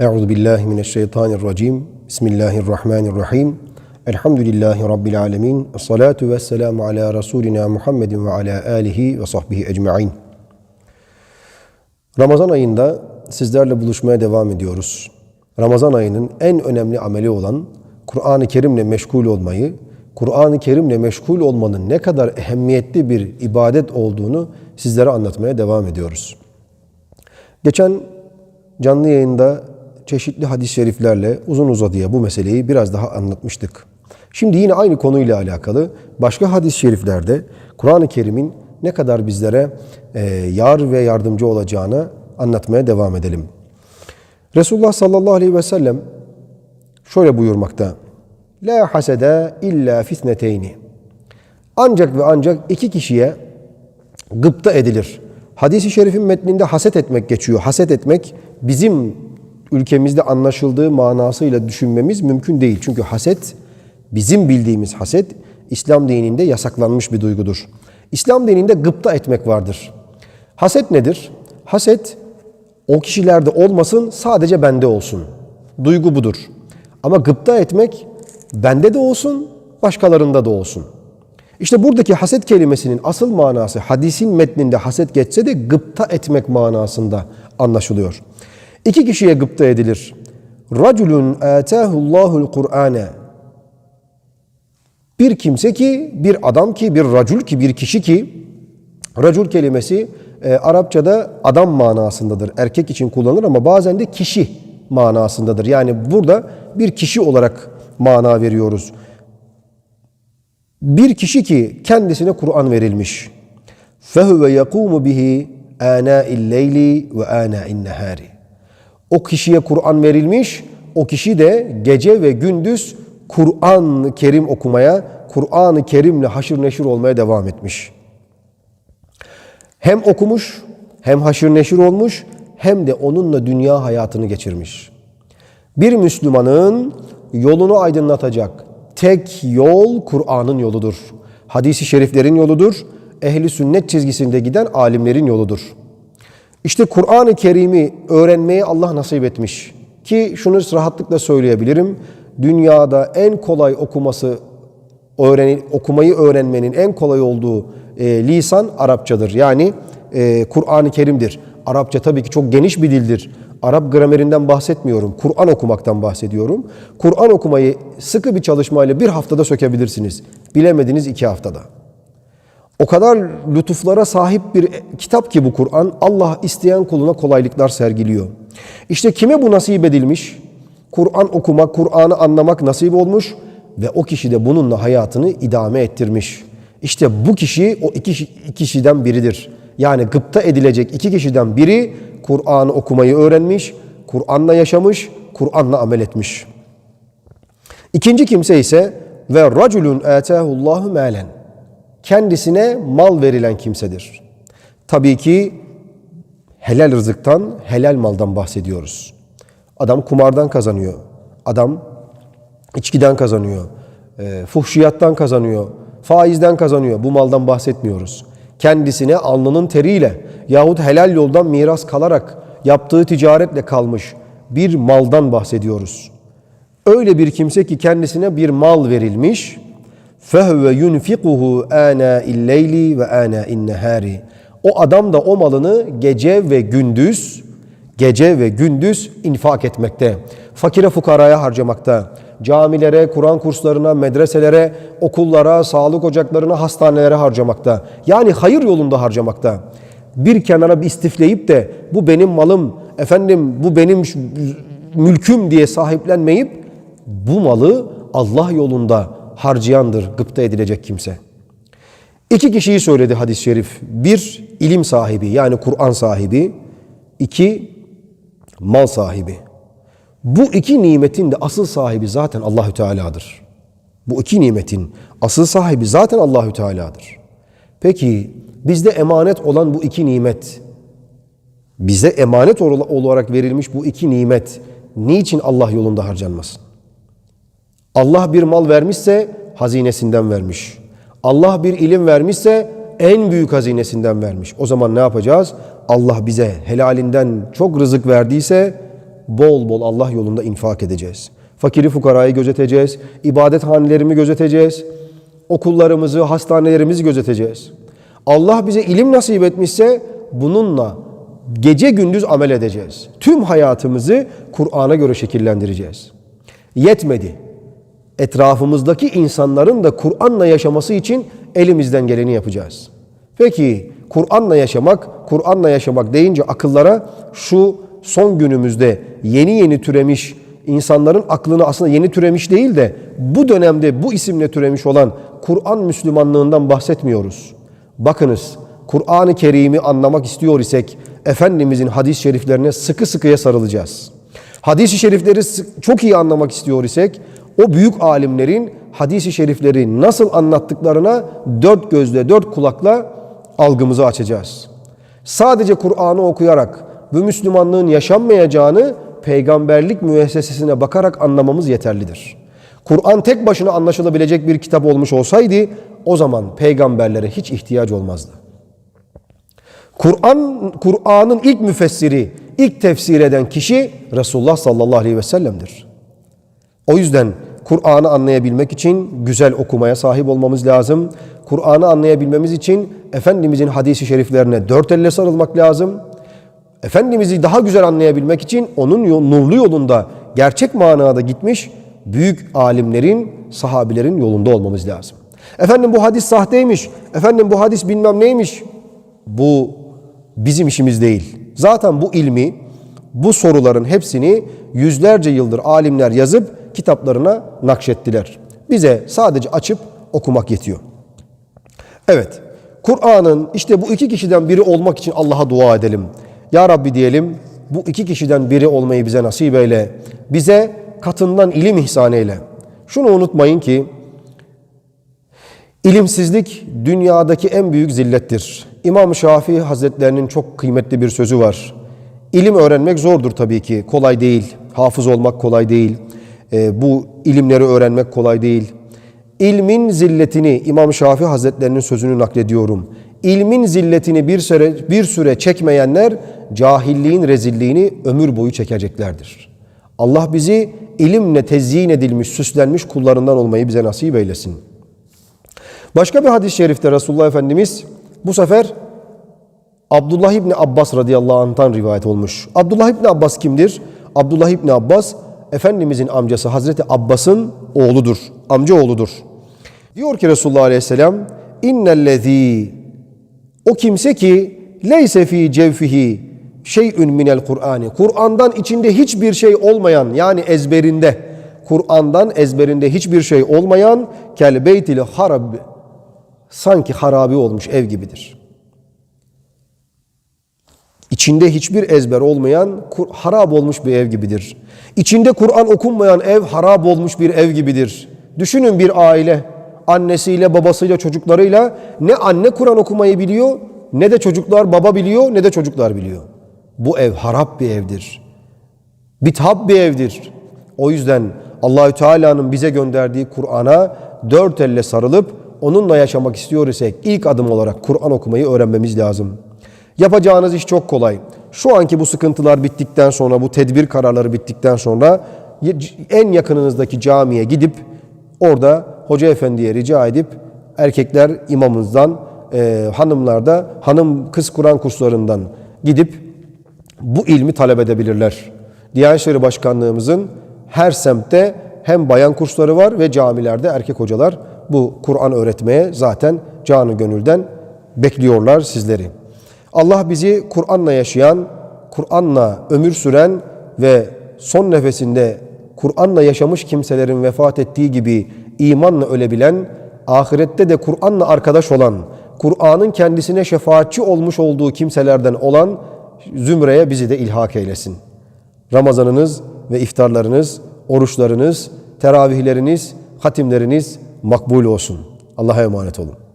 Euzu billahi mineşşeytanirracim. Bismillahirrahmanirrahim. Elhamdülillahi rabbil alamin. Essalatu vesselamu ala rasulina Muhammedin ve ala alihi ve sahbihi ecmaîn. Ramazan ayında sizlerle buluşmaya devam ediyoruz. Ramazan ayının en önemli ameli olan Kur'an-ı Kerim'le meşgul olmayı, Kur'an-ı Kerim'le meşgul olmanın ne kadar ehemmiyetli bir ibadet olduğunu sizlere anlatmaya devam ediyoruz. Geçen canlı yayında çeşitli hadis-i şeriflerle uzun uzadıya bu meseleyi biraz daha anlatmıştık. Şimdi yine aynı konuyla alakalı başka hadis-i şeriflerde Kur'an-ı Kerim'in ne kadar bizlere e, yar ve yardımcı olacağını anlatmaya devam edelim. Resulullah sallallahu aleyhi ve sellem şöyle buyurmakta. La hasede illa fitneteyni. Ancak ve ancak iki kişiye gıpta edilir. Hadis-i şerifin metninde haset etmek geçiyor. Haset etmek bizim ülkemizde anlaşıldığı manasıyla düşünmemiz mümkün değil. Çünkü haset bizim bildiğimiz haset İslam dininde yasaklanmış bir duygudur. İslam dininde gıpta etmek vardır. Haset nedir? Haset o kişilerde olmasın sadece bende olsun. Duygu budur. Ama gıpta etmek bende de olsun başkalarında da olsun. İşte buradaki haset kelimesinin asıl manası hadisin metninde haset geçse de gıpta etmek manasında anlaşılıyor. İki kişiye gıpta edilir. Raculun atahullahul Kur'ane. Bir kimse ki, bir adam ki, bir racul ki, bir kişi ki, racul kelimesi e, Arapçada adam manasındadır. Erkek için kullanılır ama bazen de kişi manasındadır. Yani burada bir kişi olarak mana veriyoruz. Bir kişi ki kendisine Kur'an verilmiş. فَهُوَ يَقُومُ بِهِ آنَاءِ اللَّيْلِ وَآنَاءِ النَّهَارِ o kişiye Kur'an verilmiş, o kişi de gece ve gündüz Kur'an-ı Kerim okumaya, Kur'an-ı Kerim'le haşır neşir olmaya devam etmiş. Hem okumuş, hem haşır neşir olmuş, hem de onunla dünya hayatını geçirmiş. Bir Müslümanın yolunu aydınlatacak tek yol Kur'an'ın yoludur. Hadisi şeriflerin yoludur. Ehli sünnet çizgisinde giden alimlerin yoludur. İşte Kur'an-ı Kerim'i öğrenmeyi Allah nasip etmiş. Ki şunu rahatlıkla söyleyebilirim. Dünyada en kolay okuması öğren okumayı öğrenmenin en kolay olduğu e, lisan Arapçadır. Yani e, Kur'an-ı Kerim'dir. Arapça tabii ki çok geniş bir dildir. Arap gramerinden bahsetmiyorum. Kur'an okumaktan bahsediyorum. Kur'an okumayı sıkı bir çalışmayla bir haftada sökebilirsiniz. Bilemediniz iki haftada. O kadar lütuflara sahip bir kitap ki bu Kur'an. Allah isteyen kuluna kolaylıklar sergiliyor. İşte kime bu nasip edilmiş? Kur'an okumak, Kur'an'ı anlamak nasip olmuş ve o kişi de bununla hayatını idame ettirmiş. İşte bu kişi o iki kişiden biridir. Yani gıpta edilecek iki kişiden biri Kur'an'ı okumayı öğrenmiş, Kur'an'la yaşamış, Kur'an'la amel etmiş. İkinci kimse ise ve raculun atahullahu malen. Kendisine mal verilen kimsedir. Tabii ki helal rızıktan, helal maldan bahsediyoruz. Adam kumardan kazanıyor. Adam içkiden kazanıyor. E, fuhşiyattan kazanıyor. Faizden kazanıyor. Bu maldan bahsetmiyoruz kendisine alnının teriyle yahut helal yoldan miras kalarak yaptığı ticaretle kalmış bir maldan bahsediyoruz. Öyle bir kimse ki kendisine bir mal verilmiş. فَهُوَ يُنْفِقُهُ آنَا اللَّيْلِ وَآنَا النَّهَارِ O adam da o malını gece ve gündüz, gece ve gündüz infak etmekte. Fakire fukaraya harcamakta camilere, Kur'an kurslarına, medreselere, okullara, sağlık ocaklarına, hastanelere harcamakta. Yani hayır yolunda harcamakta. Bir kenara bir istifleyip de bu benim malım, efendim bu benim mülküm diye sahiplenmeyip bu malı Allah yolunda harcayandır gıpta edilecek kimse. İki kişiyi söyledi hadis-i şerif. Bir ilim sahibi yani Kur'an sahibi. iki mal sahibi. Bu iki nimetin de asıl sahibi zaten Allahü Teala'dır. Bu iki nimetin asıl sahibi zaten Allahü Teala'dır. Peki bizde emanet olan bu iki nimet, bize emanet olarak verilmiş bu iki nimet niçin Allah yolunda harcanmasın? Allah bir mal vermişse hazinesinden vermiş. Allah bir ilim vermişse en büyük hazinesinden vermiş. O zaman ne yapacağız? Allah bize helalinden çok rızık verdiyse bol bol Allah yolunda infak edeceğiz. Fakiri fukarayı gözeteceğiz. ibadethanelerimi gözeteceğiz. Okullarımızı, hastanelerimizi gözeteceğiz. Allah bize ilim nasip etmişse bununla gece gündüz amel edeceğiz. Tüm hayatımızı Kur'an'a göre şekillendireceğiz. Yetmedi. Etrafımızdaki insanların da Kur'an'la yaşaması için elimizden geleni yapacağız. Peki Kur'an'la yaşamak, Kur'an'la yaşamak deyince akıllara şu son günümüzde yeni yeni türemiş insanların aklını aslında yeni türemiş değil de bu dönemde bu isimle türemiş olan Kur'an Müslümanlığından bahsetmiyoruz. Bakınız Kur'an-ı Kerim'i anlamak istiyor isek Efendimizin hadis-i şeriflerine sıkı sıkıya sarılacağız. Hadis-i şerifleri çok iyi anlamak istiyor isek o büyük alimlerin hadis-i şerifleri nasıl anlattıklarına dört gözle dört kulakla algımızı açacağız. Sadece Kur'an'ı okuyarak bu Müslümanlığın yaşanmayacağını peygamberlik müessesesine bakarak anlamamız yeterlidir. Kur'an tek başına anlaşılabilecek bir kitap olmuş olsaydı o zaman peygamberlere hiç ihtiyaç olmazdı. Kur'an Kur'an'ın ilk müfessiri, ilk tefsir eden kişi Resulullah sallallahu aleyhi ve sellem'dir. O yüzden Kur'an'ı anlayabilmek için güzel okumaya sahip olmamız lazım. Kur'an'ı anlayabilmemiz için Efendimizin hadisi şeriflerine dört elle sarılmak lazım. Efendimiz'i daha güzel anlayabilmek için onun nurlu yolunda gerçek manada gitmiş büyük alimlerin, sahabilerin yolunda olmamız lazım. Efendim bu hadis sahteymiş, efendim bu hadis bilmem neymiş. Bu bizim işimiz değil. Zaten bu ilmi, bu soruların hepsini yüzlerce yıldır alimler yazıp kitaplarına nakşettiler. Bize sadece açıp okumak yetiyor. Evet, Kur'an'ın işte bu iki kişiden biri olmak için Allah'a dua edelim. Ya Rabbi diyelim, bu iki kişiden biri olmayı bize nasip eyle. Bize katından ilim ihsan eyle. Şunu unutmayın ki, ilimsizlik dünyadaki en büyük zillettir. İmam Şafii Hazretlerinin çok kıymetli bir sözü var. İlim öğrenmek zordur tabii ki, kolay değil. Hafız olmak kolay değil. E, bu ilimleri öğrenmek kolay değil. İlmin zilletini İmam Şafii Hazretlerinin sözünü naklediyorum. İlmin zilletini bir süre, bir süre çekmeyenler cahilliğin rezilliğini ömür boyu çekeceklerdir. Allah bizi ilimle tezyin edilmiş, süslenmiş kullarından olmayı bize nasip eylesin. Başka bir hadis-i şerifte Resulullah Efendimiz bu sefer Abdullah İbni Abbas radıyallahu anh'tan rivayet olmuş. Abdullah İbni Abbas kimdir? Abdullah İbni Abbas Efendimizin amcası Hazreti Abbas'ın oğludur, amca oğludur. Diyor ki Resulullah Aleyhisselam, innellezî o kimse ki leyse fi cevfihi şey'ün minel Kur'ani. Kur'an'dan içinde hiçbir şey olmayan yani ezberinde Kur'an'dan ezberinde hiçbir şey olmayan kel beytil harab sanki harabi olmuş ev gibidir. İçinde hiçbir ezber olmayan harap olmuş bir ev gibidir. İçinde Kur'an okunmayan ev harap olmuş bir ev gibidir. Düşünün bir aile annesiyle babasıyla çocuklarıyla ne anne Kur'an okumayı biliyor ne de çocuklar baba biliyor ne de çocuklar biliyor. Bu ev harap bir evdir. Bithap bir evdir. O yüzden Allahü Teala'nın bize gönderdiği Kur'an'a dört elle sarılıp onunla yaşamak istiyor isek ilk adım olarak Kur'an okumayı öğrenmemiz lazım. Yapacağınız iş çok kolay. Şu anki bu sıkıntılar bittikten sonra, bu tedbir kararları bittikten sonra en yakınınızdaki camiye gidip orada hoca efendiye rica edip erkekler imamımızdan, e, hanımlar da hanım kız Kur'an kurslarından gidip bu ilmi talep edebilirler. Diyanet İşleri Başkanlığımızın her semtte hem bayan kursları var ve camilerde erkek hocalar bu Kur'an öğretmeye zaten canı gönülden bekliyorlar sizleri. Allah bizi Kur'an'la yaşayan, Kur'an'la ömür süren ve son nefesinde Kur'an'la yaşamış kimselerin vefat ettiği gibi imanla ölebilen, ahirette de Kur'an'la arkadaş olan, Kur'an'ın kendisine şefaatçi olmuş olduğu kimselerden olan zümreye bizi de ilhak eylesin. Ramazanınız ve iftarlarınız, oruçlarınız, teravihleriniz, hatimleriniz makbul olsun. Allah'a emanet olun.